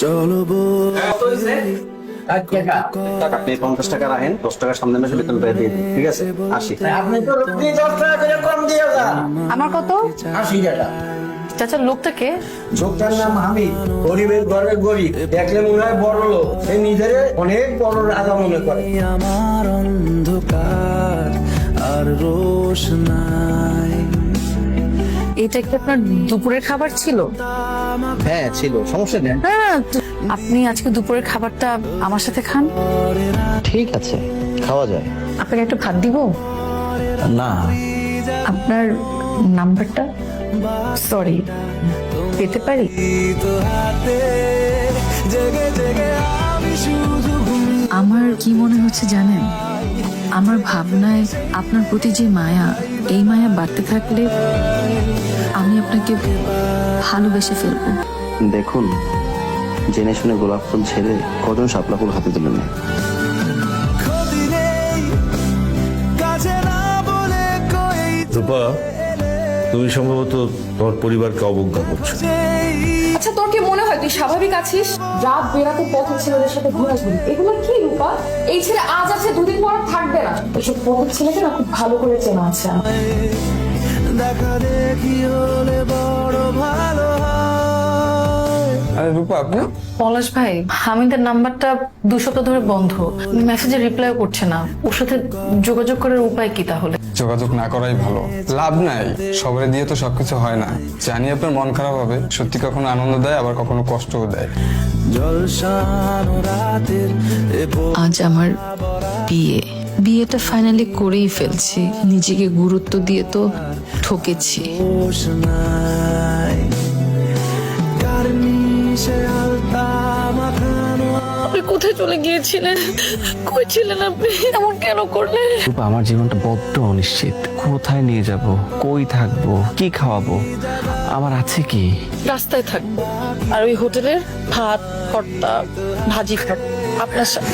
চলো আপনি পঞ্চাশ টাকা রাখেন দশ টাকা সামনে মাসে বেতন পেয়ে দিয়ে ঠিক আছে? আসি। আপনি তো দশ টাকা করে কম দিয়ে আমার কত? আশি টাকা। চাচা লোকটা কে? লোকটার নাম হামিদ। গরিবের ঘরে গরিব। দেখলে মনে হয় বড় লোক। সে নিজের অনেক বড় রাজা মনে করে। আমার অন্ধকার আর রোশনাই এটা কি আপনার দুপুরের খাবার ছিল? হ্যাঁ ছিল। সমস্যা নেই। না, আপনি আজকে দুপুরের খাবারটা আমার সাথে খান? ঠিক আছে খাওয়া যায়। আপনাকে একটু ভাত দিব? না। আপনার নাম্বারটা? সরি পেতে পারি? আমার কি মনে হচ্ছে জানেন? আমার ভাবনায় আপনার প্রতি যে মায়া এই মায়া বাড়তে থাকলে আমি আপনাকে ভালোবেসে ফেলব। দেখুন জেনে শুনে গোলাপ ফুল ছেড়ে কজন শাপলা ফুল হাতে তুলে নেয়। রূপা তুমি সম্ভবত তোমার পরিবারকে অবজ্ঞা করছ। আচ্ছা তোর কি মনে হয় তুই স্বাভাবিক আছিস? রাত বেরাতে পথের ছেলেদের সাথে ঘোরাঘুরি। এগুলো কি রূপা? এই ছেলে আজ আছে দুদিন পর থাকবে না। এসব পথের ছেলেকে না খুব ভালো করে চেনা আছে। দেখা দেখি হলে রূপা আপনি? পলাশ ভাই হামিদের নাম্বারটা দু সপ্তাহ ধরে বন্ধ। মেসেজে রিপ্লাই করছে না। ওর সাথে যোগাযোগ করার উপায় কি তাহলে? যোগাযোগ না করাই ভালো। লাভ নাই। সবাই দিয়ে তো সবকিছু হয় না। জানি আপনার মন খারাপ হবে। সত্যি কখনো আনন্দ দেয় আবার কখনো কষ্টও দেয়। আজ আমার বিয়ে। বিয়েটা ফাইনালি করেই ফেলছি। নিজেকে গুরুত্ব দিয়ে তো ঠকেছি। আপনি কোথায় চলে গিয়েছিলেন? কই ছিলেন আপনি? এমন কেন করলেন? রূপা আমার জীবনটা বড্ড অনিশ্চিত। কোথায় নিয়ে যাব? কই থাকব? কি খাওয়াবো? আমার আছে কি? রাস্তায় থাকব। আর ওই হোটেলের ভাত ভর্তা ভাজি আপনার সাথে।